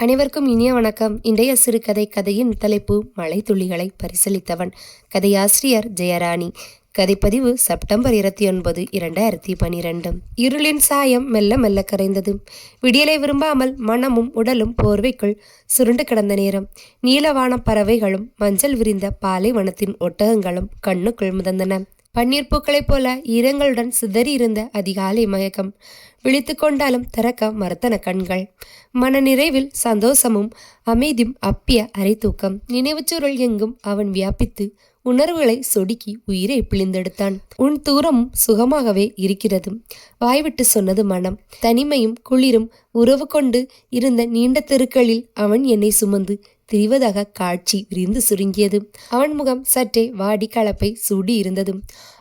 அனைவருக்கும் இனிய வணக்கம். இன்றைய சிறுகதை கதையின் தலைப்பு மழை துளிகளை பரிசீலித்தவன் கதையாசிரியர் ஜெயராணி. கதைப்பதிவு செப்டம்பர் இருபத்தி ஒன்பது இரண்டாயிரத்தி பனிரெண்டு. இருளின் சாயம் மெல்ல மெல்ல கரைந்தது. விடியலை விரும்பாமல் மனமும் உடலும் போர்வைக்குள் சுருண்டு கிடந்த நேரம். நீலவான பறவைகளும் மஞ்சள் விரிந்த பாலைவனத்தின் ஒட்டகங்களும் கண்ணுக்குள் மிதந்தன. பன்னீர் பூக்களைப் போல ஈரங்களுடன் சிதறி இருந்த அதிகாலை மயக்கம் விழித்து கொண்டாலும் திறக்க மறுத்தன கண்கள் மன நிறைவில் சந்தோஷமும் அமைதியும் அப்பிய அரை தூக்கம். நினைவுச்சுருள் எங்கும் அவன் வியாபித்து உணர்வுகளை சொடுக்கி உயிரை பிழிந்தெடுத்தான். உன் தூரமும் சுகமாகவே இருக்கிறது வாய்விட்டு சொன்னது மனம். தனிமையும் குளிரும் உறவு கொண்டு இருந்த நீண்ட தெருக்களில் அவன் என்னை சுமந்து திரிவதாக காட்சி விரிந்து சுருங்கியது. அவன் முகம் சற்றே வாடி கலப்பை சூடி இருந்தது.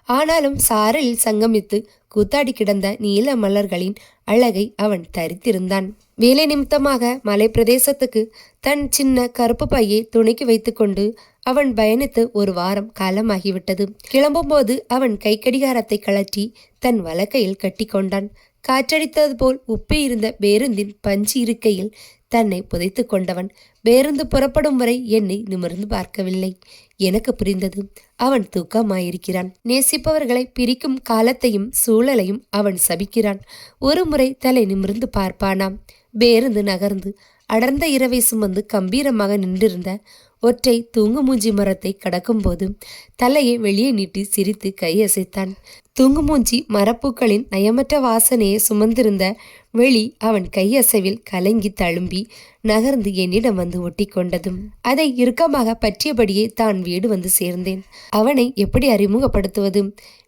ஆனாலும் சாரலில் சங்கமித்து கூத்தாடி கிடந்த நீல மலர்களின் அழகை அவன் தரித்திருந்தான். வேலை நிமித்தமாக மலை பிரதேசத்துக்கு தன் சின்ன கருப்பு பையை துணைக்கு வைத்துக்கொண்டு அவன் பயணித்து ஒரு வாரம் காலமாகிவிட்டது. கிளம்பும்போது அவன் கைக்கடிகாரத்தை கழற்றி தன் வலக்கையில் கட்டிக்கொண்டான். காற்றடித்தது போல் உப்பி இருந்த பேருந்தின் பஞ்சு இருக்கையில் தன்னை புதைத்து கொண்டவன். பேருந்து புறப்படும் வரை என்னை நிமிர்ந்து பார்க்கவில்லை. எனக்கு புரிந்தது அவன் தூக்கமாயிருக்கிறான். நேசிப்பவர்களை பிரிக்கும் காலத்தையும் சூழலையும் அவன் சபிக்கிறான். ஒரு முறை தலை நிமிர்ந்து பார்ப்பானாம். பேருந்து நகர்ந்து அடர்ந்த இரவை சுமந்து கம்பீரமாக நின்றிருந்த ஒற்றை தூங்கு மூஞ்சி மரத்தை கடக்கும்போது தலையை வெளியே நீட்டி சிரித்து கையசைத்தான். தூங்குமூஞ்சி மரப்பூக்களின் நயமற்ற வாசனையை சுமந்திருந்த வெளி அவன் கையசைவில் கலங்கி தழும்பி நகர்ந்து என்னிடம் வந்து ஒட்டி கொண்டதும் அதை இறுக்கமாக பற்றியபடியே தான் வீடு வந்து சேர்ந்தேன். அவனை எப்படி அறிமுகப்படுத்துவது?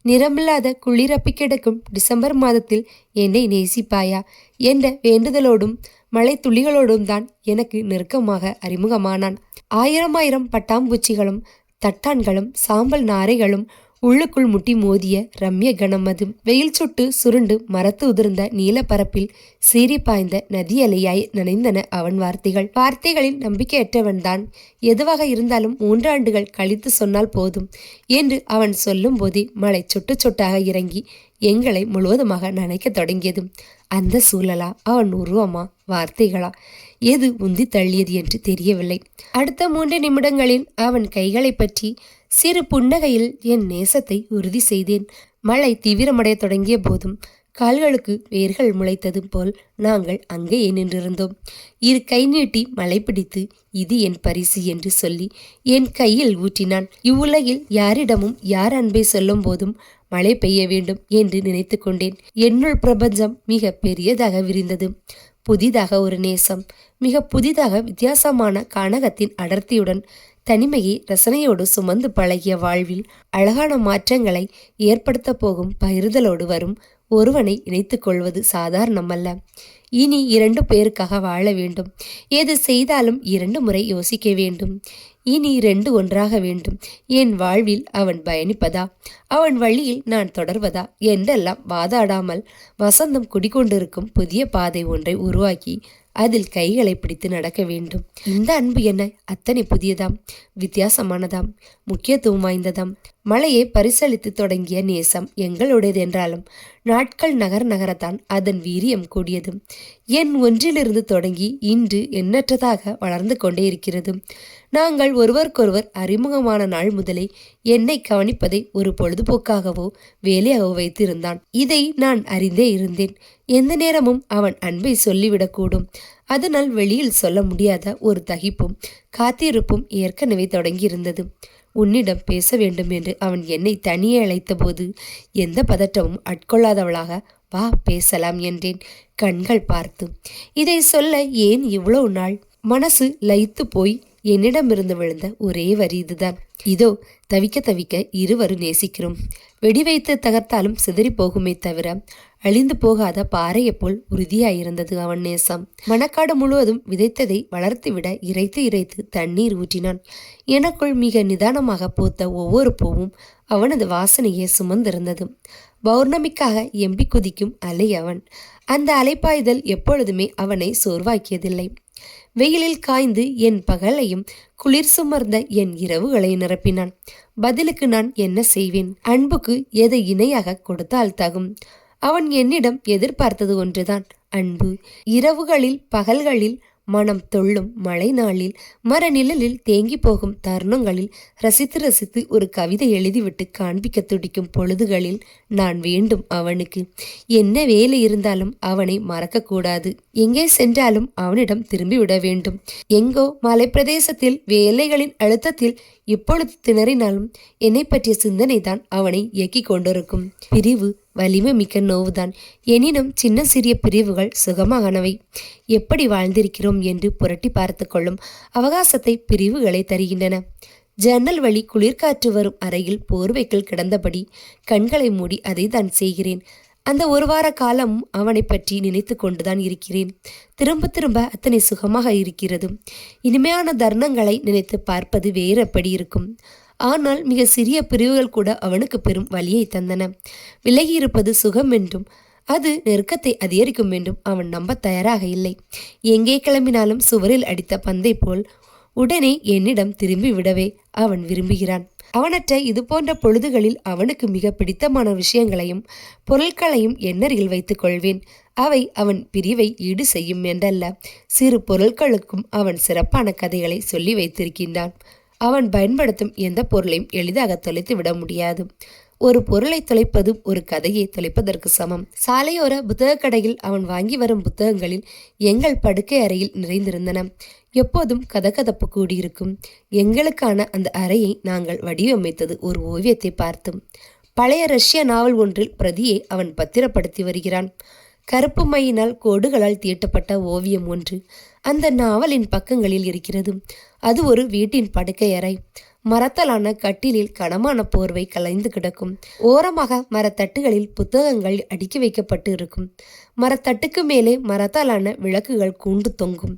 நிறமில்லாத குளிரப்பி கிடக்கும் டிசம்பர் மாதத்தில் என்னை நேசிப்பாயா? என்ற வேண்டுதலோடும் மழை துளிகளோடும் தான் எனக்கு நெருக்கமாக அறிமுகமானான். ஆயிரம் ஆயிரம் பட்டாம்பூச்சிகளும் தட்டான்களும் சாம்பல் நாரைகளும் உள்ளுக்குள் முட்டி மோதிய ரம்ய கணம் அது வெயில் சுட்டு சுருண்டு மரத்து உதிர்ந்த நீலப்பரப்பில் சீறி பாய்ந்த நதி அலையாய் நனைந்தன அவன் வார்த்தைகள். வார்த்தைகளில் நம்பிக்கையற்றவன் தான் எதுவாக இருந்தாலும் மூன்றாண்டுகள் கழித்து சொன்னால் போதும் என்று அவன் சொல்லும் போதே மழை சொட்டு சொட்டாக இறங்கி எங்களை முழுவதுமாக நனைக்க தொடங்கியது. அந்த சூழலா? அவன் உருவமா? வார்த்தைகளா? எது உந்தி தள்ளியது என்று தெரியவில்லை. அடுத்த மூன்று நிமிடங்களில் அவன் கைகளை பற்றி சிறு புன்னகையில் என் நேசத்தை உறுதி செய்தேன். மழை தீவிரமடைய தொடங்கிய போதும் கால்களுக்கு வேர்கள் முளைத்தது போல் நாங்கள் அங்கேயே நின்றிருந்தோம். இரு கை நீட்டி மழை பிடித்து இது என் பரிசு என்று சொல்லி என் கையில் ஊற்றினான். இவ்வுலகில் யாரிடமும் யார் அன்பை சொல்லும் போதும் மழை பெய்ய வேண்டும் என்று நினைத்து கொண்டேன். என்னுள் பிரபஞ்சம் மிக பெரியதாக விரிந்தது. புதிதாக ஒரு நேசம் மிக புதிதாக வித்தியாசமான கானகத்தின் அடர்த்தியுடன் தனிமையை ரசனையோடு சுமந்து பழகிய வாழ்வில் அழகான மாற்றங்களை ஏற்படுத்த போகும் பகிர்தலோடு வரும் ஒருவனை இணைத்து கொள்வது சாதாரணமல்ல. இனி இரண்டு பேருக்காக வாழ வேண்டும். எது செய்தாலும் இரண்டு முறை யோசிக்க வேண்டும். இனி ரெண்டு ஒன்றாக வேண்டும். என் வாழ்வில் அவன் பயணிப்பதா? அவன் வழியில் நான் தொடர்வதா? என்றெல்லாம் வாதாடாமல் வசந்தம் குடிக்கொண்டிருக்கும் புதிய பாதை ஒன்றை உருவாக்கி அதில் கைகளை பிடித்து நடக்க வேண்டும். இந்த அன்பு என்ன அத்தனை புதியதாம் வித்தியாசமானதாம் முக்கியத்துவம் வாய்ந்ததாம். மலையை பரிசளித்து தொடங்கிய நேசம் எங்களுடையது என்றாலும் நாட்கள் நகர நகரத்தான் அதன் வீரியம் கூடியது என் ஒன்றிலிருந்து தொடங்கி இன்று எண்ணற்றதாக வளர்ந்து கொண்டே இருக்கிறது நாங்கள் ஒருவருக்கொருவர் அறிமுகமான நாள் முதலே என்னை கவனிப்பதை ஒரு பொழுதுபோக்காகவோ வேலையாகவோ வைத்திருந்தான். இதை நான் அறிந்தே இருந்தேன். எந்த நேரமும் அவன் அன்பை சொல்லிவிடக்கூடும். அதனால் வெளியில் சொல்ல முடியாத ஒரு தகிப்பும் காத்திருப்பும் ஏற்கனவே தொடங்கியிருந்தது. உன்னிடம் பேச வேண்டும் என்று அவன் என்னை தனியே அழைத்தபோது எந்த பதட்டமும் அட்கொள்ளாதவளாக வா பேசலாம் என்றேன் கண்கள் பார்த்து. இதை சொல்ல ஏன் இவ்வளவு நாள்? மனசு லயித்து போய் என்னிடமிருந்து விழுந்த ஒரே வரி இதுதான். இதோ தவிக்க தவிக்க இருவரும் நேசிக்கிறோம். வெடி வைத்து தகர்த்தாலும் சிதறி போகுமே தவிர அழிந்து போகாத பாறையை போல் உறுதியாயிருந்தது அவன் நேசம். மணக்காடு முழுவதும் விதைத்ததை வளர்த்துவிட இறைத்து இறைத்து தண்ணீர் ஊற்றினான். எனக்குள் மிக நிதானமாக பூத்த ஒவ்வொரு பூவும் அவனது வாசனையை சுமந்திருந்தது. பௌர்ணமிக்காக எம்பி குதிக்கும் அலை அவன். அந்த அலைப்பாய்தல் எப்பொழுதுமே அவனை சோர்வாக்கியதில்லை. வெயிலில் காய்ந்து என் பகலையும் குளிர் சுமர்ந்த என் இரவுகளை நிரப்பினான். பதிலுக்கு நான் என்ன செய்வேன்? அன்புக்கு எதை இணையாக கொடுத்தால் தகும்? அவன் என்னிடம் எதிர்பார்த்தது ஒன்றுதான். அன்பு இரவுகளில் பகல்களில் மனம் தொள்ளும் மழை நாளில் மர நிழலில் தேங்கி போகும் தருணங்களில் ரசித்து ரசித்து ஒரு கவிதை எழுதிவிட்டு காண்பிக்க துடிக்கும் பொழுதுகளில் நான் வேண்டும் அவனுக்கு. என்ன வேலை இருந்தாலும் அவனை மறக்கக்கூடாது. எங்கே சென்றாலும் அவனிடம் திரும்பிவிட வேண்டும். எங்கோ மலைப்பிரதேசத்தில் வேலைகளின் அழுத்தத்தில் இப்பொழுது திணறினாலும் என்னை பற்றிய சிந்தனை தான் அவனை இயக்கிக் கொண்டிருக்கும். பிரிவு வலிமை மிக்க நோவுதான். எனினும் சின்ன சிறிய பிரிவுகள் சுகமானவை. எப்படி வாழ்ந்திருக்கிறோம் என்று புரட்டி பார்த்து கொள்ளும் அவகாசத்தை பிரிவுகளை தருகின்றன. ஜன்னல் வழி குளிர்காற்று வரும் அறையில் போர்வைக்குள் கிடந்தபடி கண்களை மூடி அதை தான் செய்கிறேன். அந்த ஒரு வார காலம் அவனை பற்றி நினைத்து கொண்டுதான் இருக்கிறேன். திரும்ப திரும்ப அத்தனை சுகமாக இருக்கிறது இனிமையான தருணங்களை நினைத்து பார்ப்பது வேறப்படி இருக்கும்? ஆனால் மிக சிறிய பிரிவுகள் கூட அவனுக்கு பெரும் வழியை தந்தன. விலகி இருப்பது சுகம் என்றும் அது நெருக்கத்தை அதிகரிக்கும் என்றும் அவன் நம்ப தயாராக இல்லை. எங்கே கிளம்பினாலும் சுவரில் அடித்த பந்தை போல் உடனே என்னிடம் திரும்பி விடவே அவன் விரும்புகிறான். அவனற்ற இது போன்ற பொழுதுகளில் அவனுக்கு மிக பிடித்தமான விஷயங்களையும் பொருட்களையும் எண்ணறியில் வைத்துக் கொள்வேன். அவை அவன் பிரிவை ஈடு செய்யும் என்றல்ல. சிறு பொருட்களுக்கும் அவன் சிறப்பான கதைகளை சொல்லி வைத்திருக்கின்றான். அவன் பயன்படுத்தும் எந்த பொருளையும் எளிதாக தொலைத்து விட முடியாது. ஒரு பொருளை தொலைப்பதும் ஒரு கதையை தொலைப்பதற்கு சமம். சாலையோர புத்தகக் கடையில் அவன் வாங்கி வரும் புத்தகங்களில் எங்கள் படுக்கை அறையில் நிறைந்திருந்தன. எப்போதும் கதகதப்பு கூடியிருக்கும். எங்களுக்கான அந்த அறையை நாங்கள் வடிவமைத்தது ஒரு ஓவியத்தை பார்த்தும் பழைய ரஷ்ய நாவல் ஒன்றில் பிரதியை அவன் பத்திரப்படுத்தி வருகிறான். கருப்பு மையினால் கோடுகளால் தீட்டப்பட்ட ஓவியம் ஒன்று. அந்த நாவலின் பக்கங்களில் இருக்கிறது. அது ஒரு வீட்டின் படுக்கை அறை. மரத்தலான கட்டிலில் கனமான போர்வை கலைந்து கிடக்கும். ஓரமாக மரத்தட்டுகளில் புத்தகங்கள் அடுக்கி வைக்கப்பட்டு இருக்கும். மரத்தட்டுக்கு மேலே மரத்தாலான விளக்குகள் கூண்டு தொங்கும்.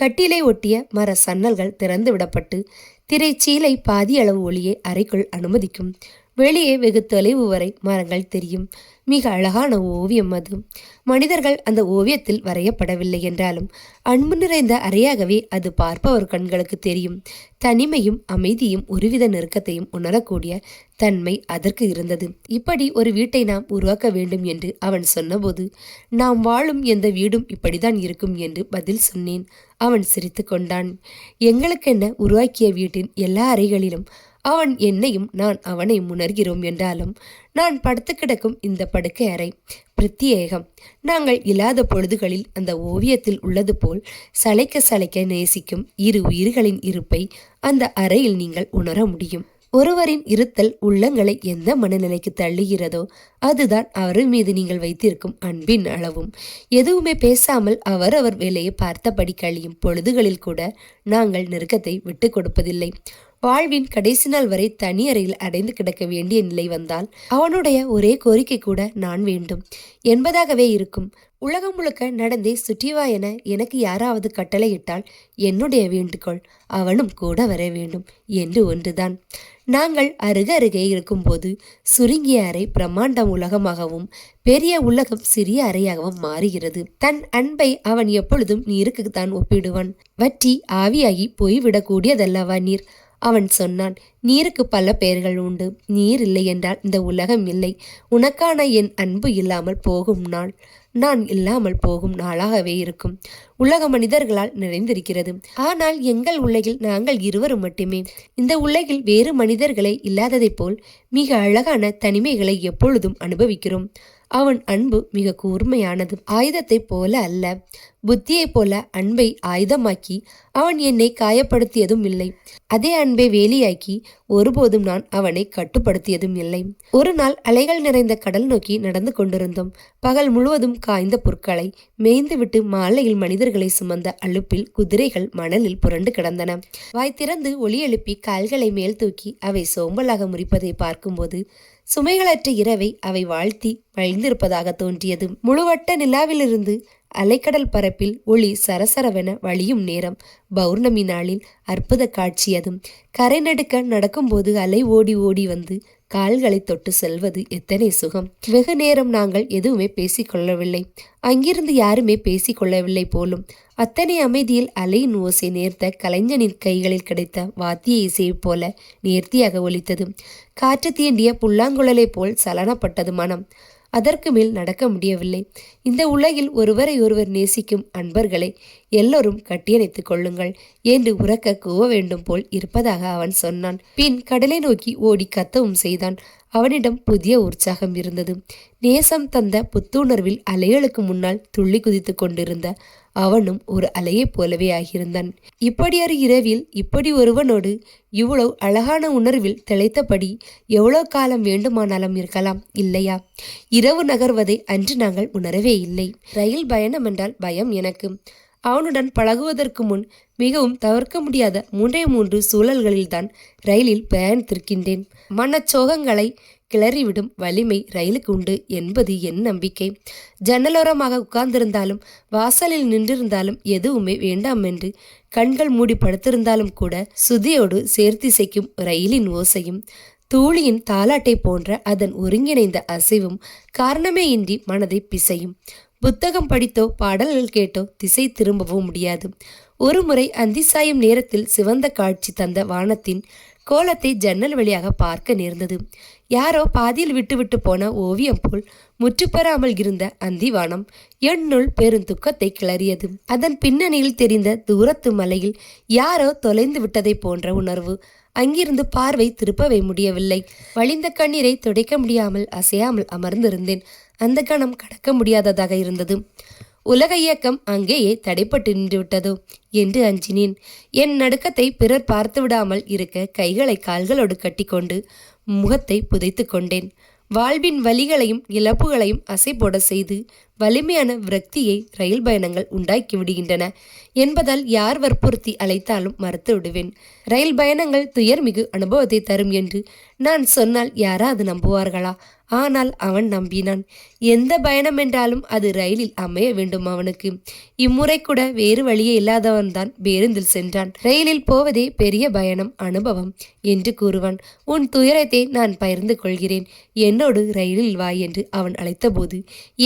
கட்டிலை ஒட்டிய மர சன்னல்கள் திறந்து விடப்பட்டு திரைச்சீலை பாதி அளவு ஒளியை அறைக்குள் அனுமதிக்கும். வெளியே வெகு தொலைவு வரை மரங்கள் தெரியும். மிக அழகான ஓவியம் அது. மனிதர்கள் அந்த ஓவியத்தில் வரையப்படவில்லை என்றாலும் அன்பு நிறைந்த அறையாகவே அது பார்ப்பவர் கண்களுக்கு தெரியும். தனிமையும் அமைதியும் ஒருவித நெருக்கத்தையும் உணரக்கூடிய தன்மை அதற்கு இருந்தது. இப்படி ஒரு வீட்டை நாம் உருவாக்க வேண்டும் என்று அவன் சொன்னபோது நாம் வாழும் எந்த வீடும் இப்படிதான் இருக்கும் என்று பதில் சொன்னேன். அவன் சிரித்து கொண்டான். எங்களுக்கென்ன உருவாக்கிய வீட்டின் எல்லா அறைகளிலும் அவன் என்னையும் நான் அவனை உணர்கிறோம் என்றாலும் நான் படுத்து கிடக்கும் இந்த படுக்கை அறை பிரத்யேகம். நாங்கள் இல்லாத பொழுதுகளில் அந்த ஓவியத்தில் உள்ளது போல் சளைக்க சளைக்க நேசிக்கும் இரு உயிர்களின் இருப்பை அந்த அறையில் நீங்கள் உணர முடியும். ஒருவரின் இருத்தல் உள்ளங்களை எந்த மனநிலைக்கு தள்ளுகிறதோ அதுதான் அவர் மீது நீங்கள் வைத்திருக்கும் அன்பின் அளவும். எதுவுமே பேசாமல் அவர் அவர் வேலையை பார்த்தபடி கழியும் பொழுதுகளில் கூட நாங்கள் நெருக்கத்தை விட்டு கொடுப்பதில்லை. வாழ்வின் கடைசி நாள் வரை தனி அறையில் அடைந்து கிடக்க வேண்டிய நிலை வந்தால் அவனுடைய ஒரே கோரிக்கை கூட நான் வேண்டும். என்பதாகவே இருக்கும். உலகம் முழுக்க நடந்தே சுற்றிவா என எனக்கு யாராவது கட்டளையிட்டால் என்னுடைய வேண்டுகோள் அவனும் கூட வர வேண்டும் என்று ஒன்றுதான். நாங்கள் அருக அருகே இருக்கும்போது சுருங்கிய அறை பிரம்மாண்டம் உலகமாகவும் பெரிய உலகம் சிறிய அறையாகவும் மாறுகிறது. தன் அன்பை அவன் எப்பொழுதும் நீருக்கு தான் ஒப்பிடுவான். வற்றி ஆவியாகி போய்விடக்கூடியதல்லவா நீர்? அவன் சொன்னான் நீருக்கு பல பெயர்கள் உண்டு. நீர் இல்லை என்றால் இந்த உலகம் இல்லை. உனக்கான என் அன்பு இல்லாமல் போகும் நாள். நான் இல்லாமல் போகும் நாளாகவே இருக்கும். உலக மனிதர்களால் நிறைந்திருக்கிறது. ஆனால் எங்கள் உலகில் நாங்கள் இருவரும் மட்டுமே. இந்த உலகில் வேறு மனிதர்களை இல்லாததைப் போல் மிக அழகான தனிமைகளை எப்பொழுதும் அனுபவிக்கிறோம். அவன் அன்பு மிக கூர்மையானது. ஆயுதத்தைப் போல அல்ல. புத்தியைப் போல அன்பை ஆயுதமாக்கி அவன் என்னை காயப்படுத்தியதும் இல்லை. அதே அன்பை வேலியாக்கி ஒருபோதும் நான் அவனை கட்டுப்படுத்தியதும் இல்லை. ஒரு நாள் அலைகள் நிறைந்த கடல் நோக்கி நடந்து கொண்டிருந்தோம். பகல் முழுவதும் காய்ந்த புற்களை மேய்ந்துவிட்டு மாலையில் மனிதர்களை சுமந்த அழுப்பில் குதிரைகள் மணலில் புரண்டு கிடந்தன. வாய் திறந்து ஒளி எழுப்பி கால்களை மேல் தூக்கி அவை சோம்பலாக முறிப்பதை பார்க்கும்போது சுமைகளற்ற இரவை அவை வாழ்த்தி வழிந்திருப்பதாக தோன்றியது. முழுவட்ட நிலாவிலிருந்து அலைக்கடல் பரப்பில் ஒளி சரசரவென வழியும் நேரம் பௌர்ணமி நாளில் அற்புத காட்சி அதும் கரை நடுக்க நடக்கும்போது அலை ஓடி ஓடி வந்து கால்களை தொட்டு செல்வது எத்தனை சுகம்? வெகு நேரம் நாங்கள் எதுவுமே பேசிக்கொள்ளவில்லை அங்கிருந்து யாருமே பேசிக்கொள்ளவில்லை போலும். அத்தனை அமைதியில் அலையின் ஓசை நேர்த்த கலைஞனின் கைகளில் கிடைத்த வாத்திய இசையைப் போல நேர்த்தியாக ஒலித்தது. காற்று தீண்டிய புல்லாங்குழலைப் போல் சலனப்பட்டது மனம். அதற்கு மேல் நடக்க முடியவில்லை. இந்த உலகில் ஒருவரை ஒருவர் நேசிக்கும் அன்பர்களை எல்லோரும் கட்டியணைத்துக் கொள்ளுங்கள். என்று உறக்க கூவ வேண்டும் போல் இருப்பதாக அவன் சொன்னான். பின் கடலை நோக்கி ஓடி கத்தவும் செய்தான். அவனிடம் புதிய உற்சாகம் இருந்தது. நேசம் தந்த புத்துணர்வில் அலைகளுக்கு முன்னால் துள்ளி குதித்து கொண்டிருந்த அவனும் ஒரு அலையைப் போலவே ஆகியிருந்தான். இப்படியொரு இரவில் இப்படி ஒருவனோடு இவ்வளவு அழகான உணர்வில் திளைத்தபடி எவ்வளோ காலம் வேண்டுமானாலும் இருக்கலாம் இல்லையா? இரவு நகர்வதை அன்று நாங்கள் உணரவே இல்லை. ரயில் பயணம் என்றால் பயம் எனக்கு. அவனுடன் பழகுவதற்கு முன் மிகவும் தவிர்க்க முடியாத மூன்றே மூன்று சூழல்களில்தான் ரயிலில் பயணித்திருக்கின்றேன் மனச்சோகங்களை கிளறிவிடும் வலிமை ரயிலுக்கு உண்டு என்பது என் நம்பிக்கை. ஜன்னலோரமாக உட்கார்ந்திருந்தாலும் வாசலில் நின்றிருந்தாலும் எதுவுமே வேண்டாம் என்று கண்கள் மூடி படுத்திருந்தாலும் கூட சுதியோடு சேர்த்திசைக்கும் ரயிலின் ஓசையும் தூளியின் தாலாட்டை போன்ற அதன் ஒருங்கிணைந்த அசைவும் காரணமே இன்றி மனதை பிசையும். புத்தகம் படித்தோ பாடல்கள் கேட்டோ திசை திரும்பவும் முடியாது. ஒருமுறை அந்திசாயும் நேரத்தில் சிவந்த காட்சி தந்த வானத்தின் கோலத்தை ஜன்னல் வழியாக பார்க்க நேர்ந்தது. யாரோ பாதியில் விட்டுவிட்டு போன ஓவியம் போல் முற்றுப்பெறாமல் இருந்த அந்திவானம் என்னுள் பெருந்துக்கத்தை கிளறியது. அதன் பின்னணியில் தெரிந்த தூரத்து மலையில் யாரோ தொலைந்து விட்டதை போன்ற உணர்வு அங்கிருந்து பார்வை திருப்பவே முடியவில்லை. வழிந்த கண்ணீரை துடைக்க முடியாமல் அசையாமல் அமர்ந்திருந்தேன். அந்த கணம் கடக்க முடியாததாக இருந்தது. உலக இயக்கம் அங்கேயே தடைப்பட்டு நின்றுவிட்டதோ என்று அஞ்சினேன். என் நடுக்கத்தை பிறர் பார்த்து விடாமல் இருக்க கைகளை கால்களோடு கட்டிக்கொண்டு முகத்தை புதைத்து கொண்டேன். வாழ்வின் வலிகளையும் இழப்புகளையும் அசை போட செய்து வலிமையான விரக்தியை ரயில் பயணங்கள் உண்டாக்கி விடுகின்றன. என்பதால் யார் வற்புறுத்தி அழைத்தாலும் மறுத்து விடுவேன் ரயில் பயணங்கள் துயர்மிகு அனுபவத்தை தரும் என்று நான் சொன்னால் யாராவது நம்புவார்களா? ஆனால் அவன் நம்பினான். எந்த பயணம் என்றாலும் அது ரயிலில் அமைய வேண்டும் அவனுக்கு. இம்முறை கூட வேறு வழியே இல்லாதவன் தான் பேருந்தில் சென்றான். ரயிலில் போவதே பெரிய பயணம் அனுபவம் என்று கூறுவான். உன் துயரத்தை நான் பகிர்ந்து கொள்கிறேன். என்னோடு ரயிலில் வா என்று அவன் அழைத்தபோது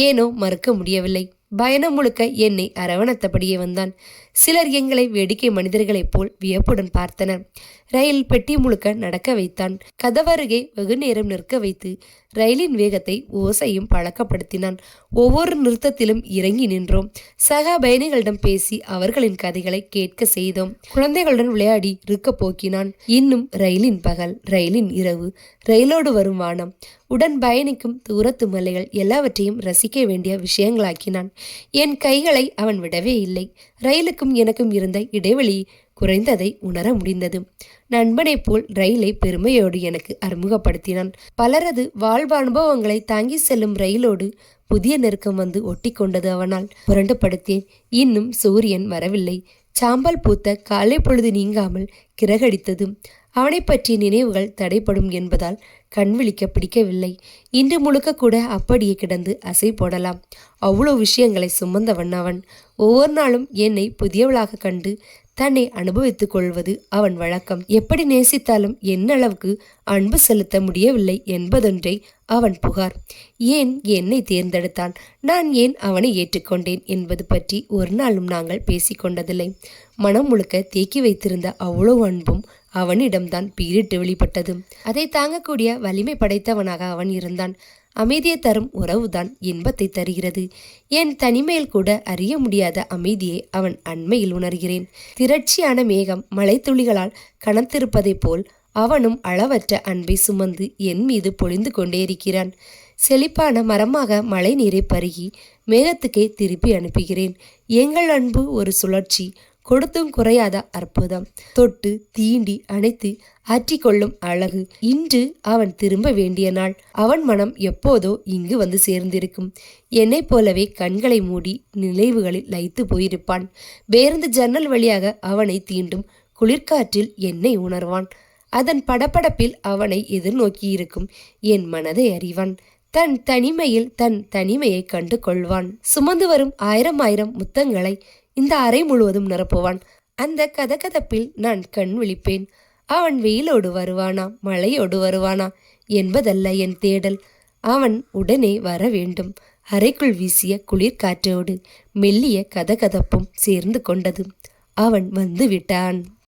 ஏனோ தடுக்க முடியவில்லை. பயணம் முழுக்க என்னை அரவணைத்தபடியே வந்தான். சிலர் எங்களை வேடிக்கை மனிதர்களைப் போல் வியப்புடன் பார்த்தனர். ரயில் பெட்டி முழுக்க நடக்க வைத்தான். கதவருகே வெகு நேரம் நிற்க வைத்து ரயிலின் வேகத்தை ஓசையும் பழக்கப்படுத்தினான். ஒவ்வொரு நிறுத்தத்திலும் இறங்கி நின்றோம். சக பயணிகளிடம் பேசி அவர்களின் கதைகளை கேட்க செய்தோம். குழந்தைகளுடன் விளையாடி இருக்க போக்கினான். இன்னும் ரயிலின் பகல் ரயிலின் இரவு ரயிலோடு வரும் வானம். உடன் பயணிக்கும் தூரத்து மலைகள் எல்லாவற்றையும் ரசிக்க வேண்டிய விஷயங்களாக்கினான். என் கைகளை அவன் விடவே இல்லை. ரயிலுக்கு ரயிலுக்கும் எனக்கும் இருந்த இடைவெளி குறைந்ததை உணர முடிந்தது. நண்பனைப் போல் ரயிலை பெருமையோடு எனக்கு அறிமுகப்படுத்தினான். பலரது வாழ்வு அனுபவங்களை தாங்கி செல்லும் ரயிலோடு புதிய நெருக்கம் வந்து ஒட்டி கொண்டது அவனால். புரண்டு படுத்தேன் இன்னும் சூரியன் வரவில்லை. சாம்பல் பூத்த காலை பொழுது நீங்காமல் கிரகடித்தது. அவனை பற்றிய நினைவுகள் தடைப்படும் என்பதால் கண் விழிக்க பிடிக்கவில்லை. இன்று முழுக்க கூட அப்படியே கிடந்து அசை போடலாம். அவ்வளோ விஷயங்களை சுமந்தவன் அவன். ஒவ்வொரு நாளும் என்னை புதியவளாக கண்டு தன்னை அனுபவித்துக் கொள்வது அவன் வழக்கம். எப்படி நேசித்தாலும் என்ன அளவுக்கு அன்பு செலுத்த முடியவில்லை என்பதொன்றை அவன் புகார். ஏன் என்னை தேர்ந்தெடுத்தான்? நான் ஏன் அவனை ஏற்றுக்கொண்டேன் என்பது பற்றி ஒரு நாளும் நாங்கள் பேசிக்கொண்டதில்லை மனம் முழுக்க தேக்கி வைத்திருந்த அவ்வளோ அன்பும் அவனிடம்தான் பீரிட்டு வெளிப்பட்டது. அதை தாங்கக்கூடிய வலிமை படைத்தவனாக அவன் இருந்தான். அமைதியை தரும் உறவுதான் இன்பத்தை தருகிறது. என் தனிமையில் கூட அறிய முடியாத அமைதியை அவன் அண்மையில் உணர்கிறேன். திரட்சியான மேகம் மலைத்துளிகளால் கனத்திருப்பதைப் போல் அவனும் அளவற்ற அன்பை சுமந்து என் மீது பொழிந்து கொண்டே இருக்கிறான். செழிப்பான மரமாக மழை நீரை பருகி மேகத்துக்கே திருப்பி அனுப்புகிறேன். எங்கள் அன்பு ஒரு சுழற்சி. கொடுத்தும் குறையாத அற்புதம். தொட்டு தீண்டி அணைத்து ஆற்றிக்கொள்ளும் அழகு. இன்று அவன் திரும்ப வேண்டிய நாள். அவன் மனம் எப்போதோ இங்கு வந்து சேர்ந்திருக்கும். என்னைப் போலவே கண்களை மூடி நினைவுகளில் லைத்து போயிருப்பான். பேருந்து ஜன்னல் வழியாக அவனை தீண்டும் குளிர்காற்றில் என்னை உணர்வான். அதன் படப்படப்பில் அவனை எதிர்நோக்கியிருக்கும் என் மனதை அறிவான். தன் தனிமையில் தன் தனிமையை கண்டு கொள்வான் சுமந்து வரும் ஆயிரம் ஆயிரம் முத்தங்களை இந்த அறை முழுவதும் நிரப்புவான். அந்த கதகதப்பில் நான் கண் விழிப்பேன். அவன் வெயிலோடு வருவானா? மழையோடு வருவானா? என்பதல்ல என் தேடல். அவன் உடனே வர வேண்டும். அறைக்குள் வீசிய குளிர் காற்றோடு மெல்லிய கதகதப்பும் சேர்ந்து கொண்டது. அவன் வந்து விட்டான்.